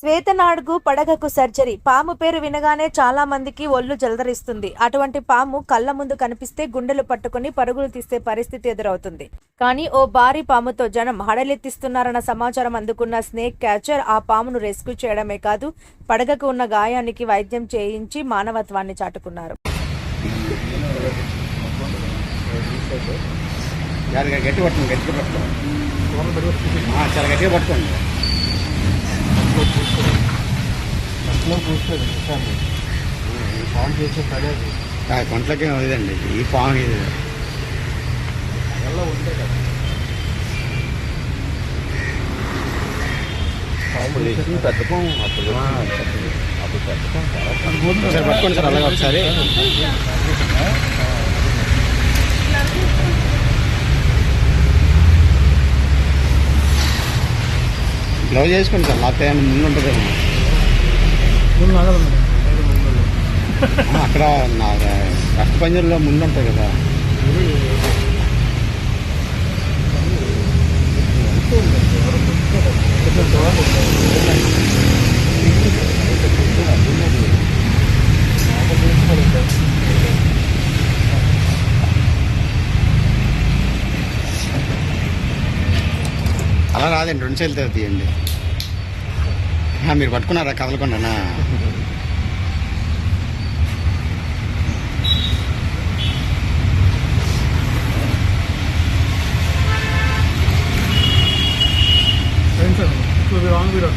శ్వేతనాడుగు పడగకు surgery. పాము పేరు వినగానే చాలా మందికి ఒళ్ళు జలదరిస్తుంది. అటువంటి పాము కళ్ళ ముందు కనిపిస్తే గుండెలు పట్టుకుని పరుగులు తీసే పరిస్థితి ఎదురవుతుంది. కానీ ఓ భారీ పాముతో జనం హడలెత్తిస్తున్నారన్న సమాచారం అందుకున్న స్నేక్ క్యాచర్ ఆ పామును రెస్క్యూ చేయడమే కాదు పడగకు ఉన్న గాయానికి వైద్యం చేయించి మానవత్వాన్ని చాటుకున్నారు. చాలా గట్టిగా పట్టుకోండి. అట్లా కూర్చోదు చూసాను ఫామ్ చేసే కొంట్లకి ఇదండి. ఈ పాము ఇది. అలా ఉంటే కదా పెద్ద అప్పుడు అప్పుడు పెద్ద పట్టుకోండి సార్ అలాగే ఒకసారి. గ్లౌజ్ వేసుకోండి సార్ లేకపోతే ఏమైనా ముందు ఉంటుంది అక్కడ నా రక్త పంజరంలో ముందు ఉంటుంది కదా అలా రాదండి రెండు చేతులతో తీయండి. మీరు పట్టుకున్నారా? కదలకుండానా? Friends wrong video